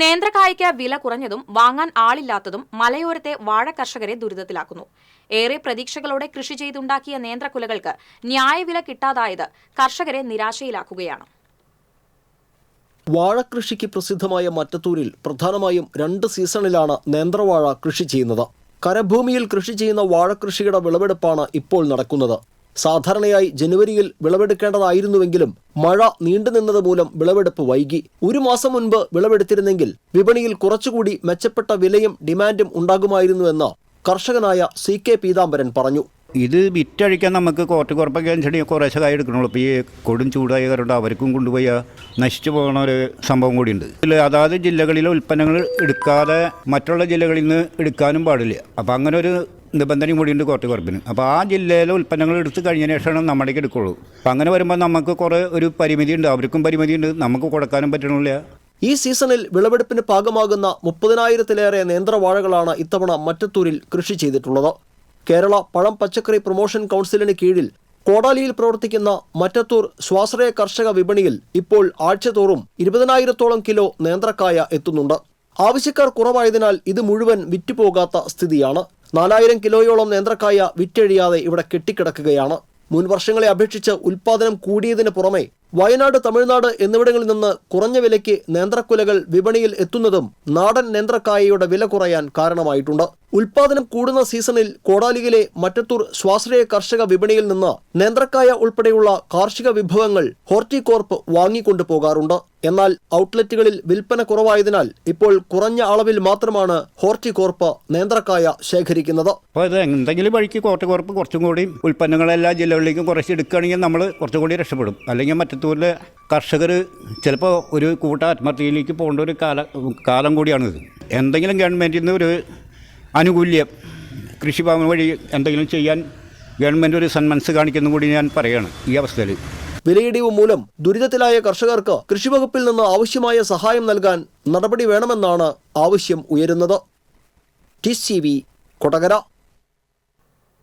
നേന്ത്രക്കായ്ക്ക് വില കുറഞ്ഞതും വാങ്ങാൻ ആളില്ലാത്തതും മലയോരത്തെ വാഴ കർഷകരെ ദുരിതത്തിലാക്കുന്നു. ഏറെ പ്രതീക്ഷകളോടെ കൃഷി ചെയ്തുണ്ടാക്കിയ നേന്ത്രക്കുലകൾക്ക് ന്യായവില കിട്ടാതായത് കർഷകരെ നിരാശയിലാക്കുകയാണ്. വാഴകൃഷിക്ക് പ്രസിദ്ധമായ മറ്റത്തൂരിൽ പ്രധാനമായും രണ്ട് സീസണിലാണ് നേന്ത്രവാഴ കൃഷി ചെയ്യുന്നത്. കരഭൂമിയിൽ കൃഷി ചെയ്യുന്ന വാഴകൃഷിയുടെ വിളവെടുപ്പാണ് ഇപ്പോൾ നടക്കുന്നത്. സാധാരണയായി ജനുവരിയിൽ വിളവെടുക്കേണ്ടതായിരുന്നുവെങ്കിലും മഴ നീണ്ടുനിന്നത് മൂലം വിളവെടുപ്പ് വൈകി. ഒരു മാസം മുൻപ് വിളവെടുത്തിരുന്നെങ്കിൽ വിപണിയിൽ കുറച്ചുകൂടി മെച്ചപ്പെട്ട വിലയും ഡിമാൻഡും ഉണ്ടാകുമായിരുന്നുവെന്ന് കർഷകനായ സി കെ പീതാംബരൻ പറഞ്ഞു. ഇത് വിറ്റഴിക്കാൻ നമുക്ക് കോർട്ട് കുറപ്പൊക്കെ അനുസരിച്ച് കുറേശ്ശെ കായ് എടുക്കണുള്ളൂ. ഇപ്പോൾ ഈ കൊടും ചൂടായ കാരണം അവർക്കും കൊണ്ടുപോയി നശിച്ചു പോകുന്ന ഒരു സംഭവം കൂടിയുണ്ട്. ഇതിൽ അതാത് ജില്ലകളിലെ ഉൽപ്പന്നങ്ങൾ എടുക്കാതെ മറ്റുള്ള ജില്ലകളിൽ നിന്ന് എടുക്കാനും പാടില്ല. അപ്പോൾ അങ്ങനെ ഒരു നിബന്ധനയും കൂടിയുണ്ട് കോർട്ട് കുറപ്പിന്. അപ്പോൾ ആ ജില്ലയിലെ ഉൽപ്പന്നങ്ങൾ എടുത്ത് കഴിഞ്ഞതിന് ശേഷമാണ് നമ്മുടേക്ക് എടുക്കുള്ളൂ. അപ്പോൾ അങ്ങനെ വരുമ്പോൾ നമുക്ക് കുറേ ഒരു പരിമിതി ഉണ്ട്. അവർക്കും പരിമിതി ഉണ്ട്. നമുക്ക് കൊടുക്കാനും പറ്റണില്ല. ഈ സീസണിൽ വിളവെടുപ്പിന് പാകമാകുന്ന മുപ്പതിനായിരത്തിലേറെ നേന്ത്രവാഴകളാണ് ഇത്തവണ മറ്റത്തൂരിൽ കൃഷി ചെയ്തിട്ടുള്ളത്. കേരള പഴം പച്ചക്കറി പ്രൊമോഷൻ കൗൺസിലിന് കീഴിൽ കോടാലിയിൽ പ്രവർത്തിക്കുന്ന മറ്റത്തൂർ സ്വാശ്രയ കർഷക വിപണിയിൽ ഇപ്പോൾ ആഴ്ചതോറും ഇരുപതിനായിരത്തോളം കിലോ നേന്ത്രക്കായ എത്തുന്നുണ്ട്. ആവശ്യക്കാർ കുറവായതിനാൽ ഇത് മുഴുവൻ വിറ്റുപോകാത്ത സ്ഥിതിയാണ്. നാലായിരം കിലോയോളം നേന്ത്രക്കായ വിറ്റഴിയാതെ ഇവിടെ കെട്ടിക്കിടക്കുകയാണ്. മുൻ വർഷങ്ങളെ അപേക്ഷിച്ച് ഉൽപാദനം കൂടിയതിന് പുറമെ വയനാട് തമിഴ്നാട് എന്നിവിടങ്ങളിൽ നിന്ന് കുറഞ്ഞ വിലയ്ക്ക് നേന്ത്രക്കുലകൾ വിപണിയിൽ എത്തുന്നതും നാടൻ നേന്ത്രക്കായയുടെ വില കുറയാൻ കാരണമായിട്ടുണ്ട്. ഉൽപാദനം കൂടുന്ന സീസണിൽ കോടാലിയിലെ മറ്റത്തൂർ സ്വാശ്രയ കർഷക വിപണിയിൽ നിന്ന് നേന്ത്രക്കായ ഉൾപ്പെടെയുള്ള കാർഷിക വിഭവങ്ങൾ ഹോർട്ടികോർപ്പ് വാങ്ങിക്കൊണ്ടു പോകാറുണ്ട്. എന്നാൽ ഔട്ട്ലെറ്റുകളിൽ വിൽപ്പന കുറവായതിനാൽ ഇപ്പോൾ കുറഞ്ഞ അളവിൽ മാത്രമാണ് ഹോർട്ടികോർപ്പ് നേന്ത്രക്കായ ശേഖരിക്കുന്നത്. എന്തെങ്കിലും വഴിക്ക് ഹോർട്ടികോർപ്പ് കുറച്ചും കൂടി ഉൽപ്പന്നങ്ങളെല്ലാ ജില്ലകളിലേക്കും കുറച്ച് എടുക്കുകയാണെങ്കിൽ നമ്മൾ കുറച്ചും കൂടി രക്ഷപ്പെടും. അല്ലെങ്കിൽ മറ്റത്തൂരിലെ കർഷകർ ചിലപ്പോൾ ഒരു കൂട്ട ആത്മഹത്യയിലേക്ക് പോകേണ്ട ഒരു കാല കാലം കൂടിയാണിത്. എന്തെങ്കിലും ഗവൺമെന്റിൽ നിന്ന് ഒരു ആനുകൂല്യം കൃഷിഭവൻ വഴി എന്തെങ്കിലും ചെയ്യാൻ ഗവൺമെന്റ് ഒരു സന്മനസ് കാണിക്കുന്നു കൂടി ഞാൻ പറയുകയാണ് ഈ അവസ്ഥയിൽ. വിലയിടിവ് മൂലം ദുരിതത്തിലായ കർഷകർക്ക് കൃഷിവകുപ്പിൽ നിന്ന് ആവശ്യമായ സഹായം നൽകാൻ നടപടി വേണമെന്നാണ് ആവശ്യം ഉയരുന്നത്. T C V Kodakara